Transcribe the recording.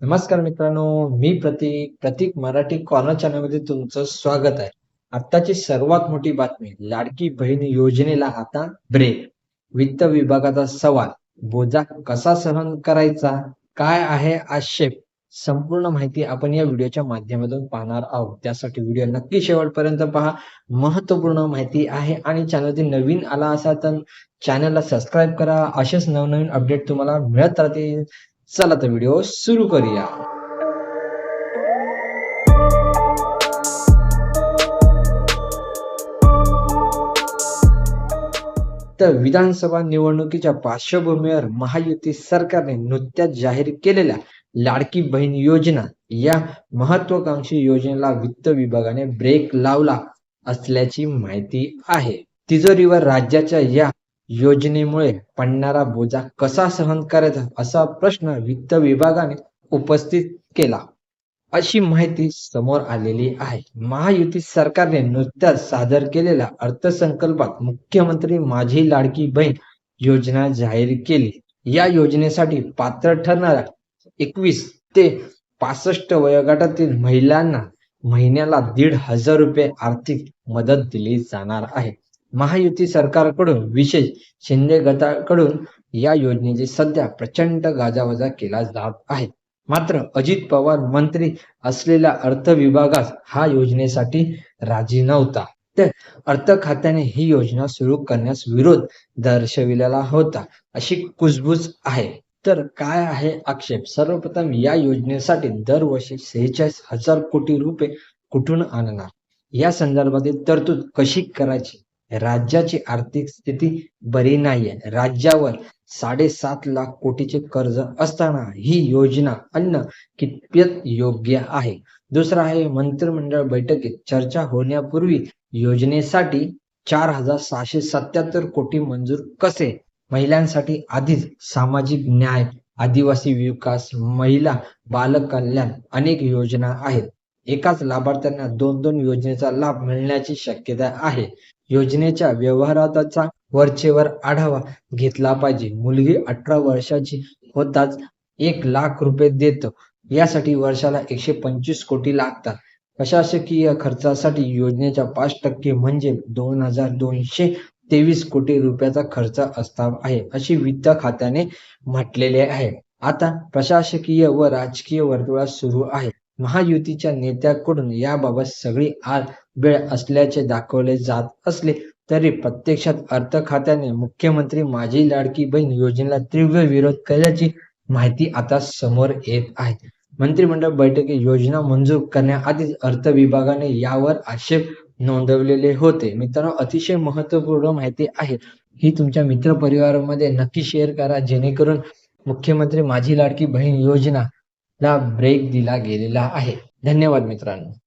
नमस्कार मित्रांनो मी प्रतीक प्रतीक मराठी कॉर्नर चॅनलमध्ये तुमचं स्वागत आहे. आत्ताची सर्वात मोठी बातमी लाडकी बहीण योजनेला आता ब्रेक वित्त विभागाचा सवाल बोजा कसा सहन करायचा काय आहे आक्षेप? संपूर्ण माहिती आपण या व्हिडिओच्या माध्यमातून पाहणार आहोत. त्यासाठी व्हिडिओ नक्की शेवटपर्यंत पहा. महत्त्वपूर्ण माहिती आहे आणि चॅनलवरती नवीन आला असा तर चॅनलला सबस्क्राईब करा. असेच नवनवीन अपडेट तुम्हाला मिळत राहतील. चला तर व्हिडिओ सुरू करूया. तर विधानसभा निवडणुकीच्या पार्श्वभूमीवर महायुती सरकारने नुकत्याच जाहीर केलेल्या लाडकी बहीण योजना या महत्वाकांक्षी योजनेला वित्त विभागाने ब्रेक लावला असल्याची माहिती आहे. तिजोरीवर राज्याच्या या योजनेमुळे पडणारा बोजा कसा सहन करायचा असा प्रश्न वित्त विभागाने उपस्थित केला. अशी माहिती समोर आलेली आहे. महायुती सरकारने नुकत्याच सादर केलेल्या अर्थसंकल्पात मुख्यमंत्री माझी लाडकी बहीण योजना जाहीर केली. या योजनेसाठी पात्र ठरणाऱ्या एकवीस ते पासष्ट वयोगटातील महिलांना महिन्याला दीड हजार रुपये आर्थिक मदत दिली जाणार आहे. महायुती सरकारकडून विशेष शिंदे गटाकडून या योजनेची सध्या प्रचंड गाजावाजा केला जात आहे. मात्र अजित पवार मंत्री असलेल्या अर्थ विभागास हा योजनेसाठी राजी नव्हता. तर अर्थ खात्याने ही योजना सुरू करण्यास विरोध दर्शविलेला होता अशी कुजबूज आहे. तर काय आहे आक्षेप? सर्वप्रथम या योजनेसाठी दरवर्षी सेहेचाळीस हजार कोटी रुपये कुठून आणणार? या संदर्भातील तरतूद कशी करायची? राज्याची आर्थिक स्थिती बरी नाहीये. राज्यावर साडेसात लाख कोटीचे कर्ज असताना ही योजना अन्न कितपत योग्य आहे? दुसरा आहे मंत्रिमंडळ बैठकीत चर्चा होण्यापूर्वी योजनेसाठी चार हजार सहाशे सत्याहत्तर कोटी मंजूर कसे? महिलांसाठी आधीच सामाजिक न्याय आदिवासी विकास महिला बालकल्याण अनेक योजना आहेत. एकाच लाभार्थ्यांना दोन दोन योजनेचा लाभ मिळण्याची शक्यता आहे. योजनेच्या व्यवहाराचा वरचेवर आढावा घेतला पाहिजे. मुलगी अठरा वर्षाची होताच एक लाख रुपये देतो. यासाठी वर्षाला एकशे पंचवीस कोटी लागतात. प्रशासकीय खर्चासाठी योजनेच्या पाच टक्के म्हणजे दोन हजार दोनशे तेवीस कोटी रुपयाचा खर्च असणार आहे अशी वित्त खात्याने म्हटलेले आहे. आता प्रशासकीय व राजकीय वर्तुळात सुरू आहे. महायुतीच्या नेत्याकडून याबाबत सगळी आर वेळ असल्याचे दाखवले जात असले तरी प्रत्यक्षात अर्थ खात्याने मुख्यमंत्री माझी लाडकी बहीण योजनेला तीव्र विरोध केल्याची माहिती आता समोर येत आहे. मंत्रिमंडळ बैठकीत योजना मंजूर करण्याआधीच अर्थ विभागाने यावर आक्षेप नोंदवलेले होते. मित्रांनो अतिशय महत्त्वपूर्ण माहिती आहे. ही तुमच्या मित्र परिवारामध्ये नक्की शेअर करा जेणेकरून मुख्यमंत्री माझी लाडकी बहीण योजना ला ब्रेक दिला गेलेला आहे. धन्यवाद मित्रांनो.